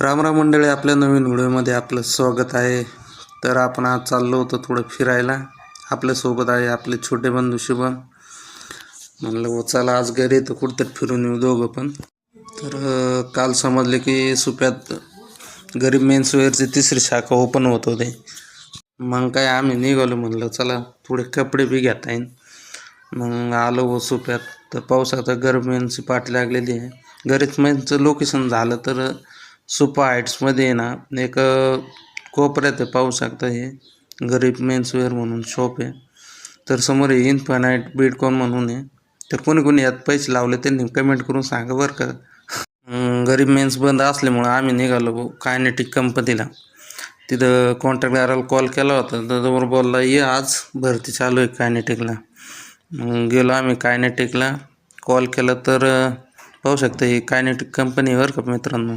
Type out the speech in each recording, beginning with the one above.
रामराम मंडळी आपल्या नवीन व्हिडिओमध्ये आपलं स्वागत आहे. तर आपण आज चाललो होतो थोडं फिरायला. आपल्यासोबत आहे आपले छोटे बंधू शुभम. म्हणलं व चला आज घरी तर कुठतरी फिरून येऊ दोघं पण. तर अं, काल समजले की सुप्यात गरीब मेन्सवेअरची तिसरी शाखा ओपन होत होते. मग काय आम्ही निघालो म्हणलं चला थोडे कपडे बी घेता येईन. मग आलो व सुप्यात. तर पावसाचा गरम्यांची पाठ लागलेली आहे. गरीब मेनचं लोकेशन झालं तर सुपा हाईट्समध्ये आहे ना एक कोपऱ्यात आहे पाहू शकता हे. गरीब मेन्सवेअर म्हणून शॉप आहे. तर समोर हे इन्फानाईट बिटकॉन म्हणून आहे. तर कोणी कोणी यात पैसे लावले त्यांनी कमेंट करून सांगा बरं का. गरीब मेन्स बंद असल्यामुळं आम्ही निघालो कायनेटिक कंपनीला तिथं कॉन्ट्रॅक्टदाराला कॉल केला होता तर बोलला ये आज भरती चालू आहे कायनेटिकला मग गेलो आम्ही कायनेटिकला कॉल केला तर पाहू शकता ही कायनेटिक कंपनी आहे बरं का मित्रांनो.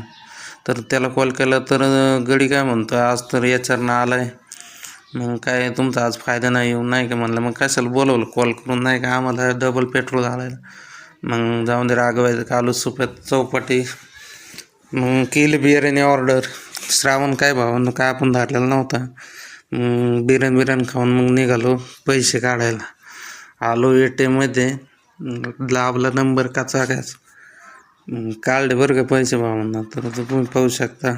तर त्याला कॉल केला तर गडी काय म्हणतो आज तर याच्यानं आला आहे मग काय तुमचा आज फायदा नाही येऊन नाही का? म्हणलं मग कशाला बोलवलं कॉल करून? नाही का आम्हाला डबल पेट्रोल घालायला. मग जाऊन दे रागवायचं कालू सुप्यात चौपाटी. मग केली बिर्याणी ऑर्डर श्रावण काय भावानं काय आपण धरलेला नव्हता. मग बिर्याणी बिर्याणी खाऊन मग निघालो पैसे काढायला. आलो ए टी एममध्ये लाभला नंबर काचा काच काढले बरं का पैसे भावांना तर तो तुम्ही पाहू शकता.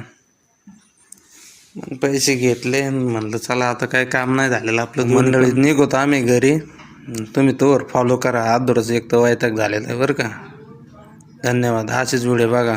मग पैसे घेतले म्हणलं चला आता काय काम नाही झालेलं. आपलं मंडळीत निघतो आम्ही घरी. तुम्ही तोवर फॉलो करा. आदरच एक तर वैताग झालेला आहे बरं का. धन्यवाद. असेच व्हिडिओ बघा.